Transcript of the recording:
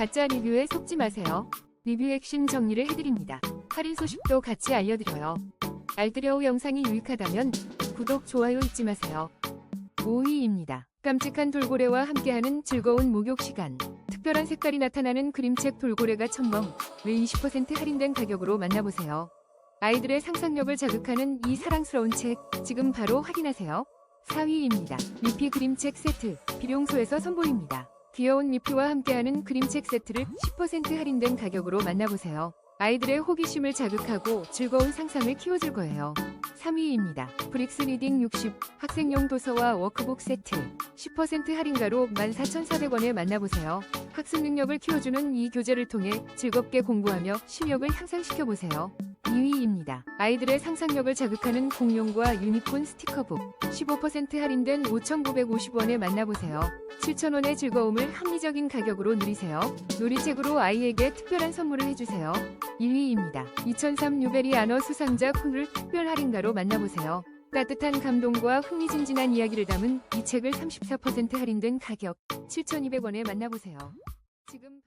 가짜 리뷰에 속지 마세요. 리뷰 핵심 정리를 해드립니다. 할인 소식도 같이 알려드려요. 알뜰여우 영상이 유익하다면 구독, 좋아요 잊지 마세요. 5위입니다. 깜찍한 돌고래와 함께하는 즐거운 목욕 시간. 특별한 색깔이 나타나는 그림책 돌고래가 첨벙, 왜20% 할인된 가격으로 만나보세요. 아이들의 상상력을 자극하는 이 사랑스러운 책, 지금 바로 확인하세요. 4위입니다. 미피 그림책 세트, 비룡소에서 선보입니다. 귀여운 미피와 함께하는 그림책 세트를 10% 할인된 가격으로 만나보세요. 아이들의 호기심을 자극하고 즐거운 상상을 키워줄 거예요. 3위입니다. 브릭스 리딩 60 학생용 도서와 워크북 세트 10% 할인가로 14,400원에 만나보세요. 학습 능력을 키워주는 이 교재를 통해 즐겁게 공부하며 실력을 향상시켜 보세요. 2위입니다. 아이들의 상상력을 자극하는 공룡과 유니콘 스티커북 15% 할인된 5,950원에 만나보세요. 7,000원의 즐거움을 합리적인 가격으로 누리세요. 놀이책으로 아이에게 특별한 선물을 해주세요. 1위입니다. 2003 유베리 아너 수상자 쿤을 특별 할인가로 만나보세요. 따뜻한 감동과 흥미진진한 이야기를 담은 이 책을 34% 할인된 가격 7,200원에 만나보세요. 지금